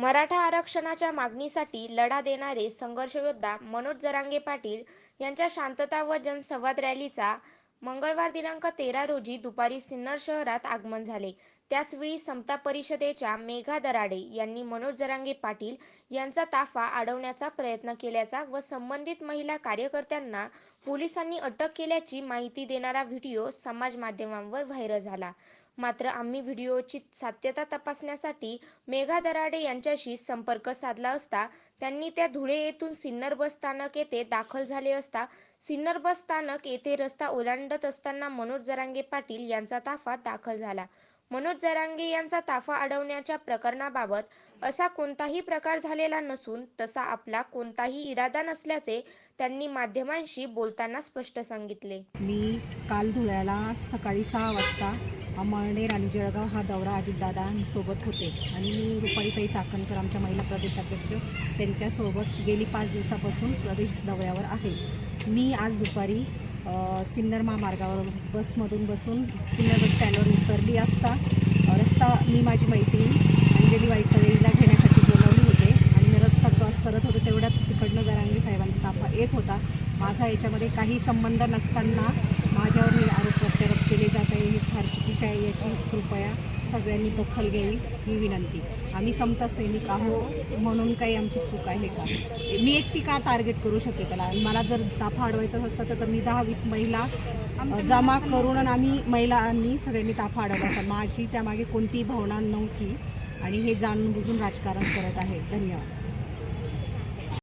मराठा आरक्षणाच्या मागणीसाठी लढा देणारे संघर्षयोद्धा मनोज जरांगे पाटील यांच्या शांतता व जनसंवाद रॅलीचा मंगळवार दिनांक तेरा रोजी दुपारी सिन्नर शहरात आगमन झाले. त्याचवेळी समता परिषदेच्या मेघा दराडे यांनी मनोज जरांगे पाटील यांचा ताफा अडवण्याचा प्रयत्न केल्याचा व संबंधित महिला कार्यकर्त्यांना पोलिसांनी अटक केल्याची माहिती देणारा व्हिडिओ समाज माध्यमांवर व्हायरल झाला. मात्र आम्ही व्हिडिओची सत्यता तपासण्यासाठी मेघा दराडे यांच्याशी संपर्क साधला असता त्यांनी त्या धुळे येथून सिन्नर बस स्थानक येथे दाखल झाले असता सिन्नर बस स्थानक येथे रस्ता ओलांडत असताना मनोज जरांगे पाटील यांचा ताफा दाखल झाला. मनोज जरांगे यांचा ताफा अडवण्याच्या प्रकरणाबाबत असा कोणताही प्रकार झालेला नसून तसा आपला कोणताही इरादा नसल्याचे त्यांनी माध्यमांशी बोलताना स्पष्ट सांगितले. मी काल धुळ्याला सकाळी सहा वाजता अमळनेर आणि जळगाव हा दौरा अजितदादांसोबत होते. आणि मी रुपारीताई चाकणकर आमच्या महिला प्रदेशाध्यक्ष त्यांच्यासोबत गेली पाच दिवसापासून प्रदेश दौऱ्यावर आहे. मी आज दुपारी सिन्नर महामार्गावर बसमधून बसून सिन्नर बस स्टँडवर उतरली असता रस्ता मी माझी मैत्रीण अंजली वाईकडेला घेण्यासाठी बोलावली होते. आणि मी रस्ता क्रॉस करत होते तेवढ्यात तिकडनं जरांगी साहेबांचा ताफा येत होता. माझा याच्यामध्ये काही संबंध नसताना माझ्यावर हे आरोप प्रत्यारोप केले जात आहे हे फार चुकीचे आहे याची कृपया सगळ्यांनी दखल घ्यावी ही विनंती. आम्ही समता सैनिक आहो म्हणून काही आमची चूक आहे का? मी एकटी का टार्गेट करू शकते त्याला? आणि मला जर ताफा अडवायचा असता तर मी दहा वीस महिला जमा करून आणि आम्ही महिलांनी सगळ्यांनी ताफा अडवला असता माझी त्यामागे कोणतीही भावना नव्हती आणि हे जाणून बुजून राजकारण करत आहे. धन्यवाद.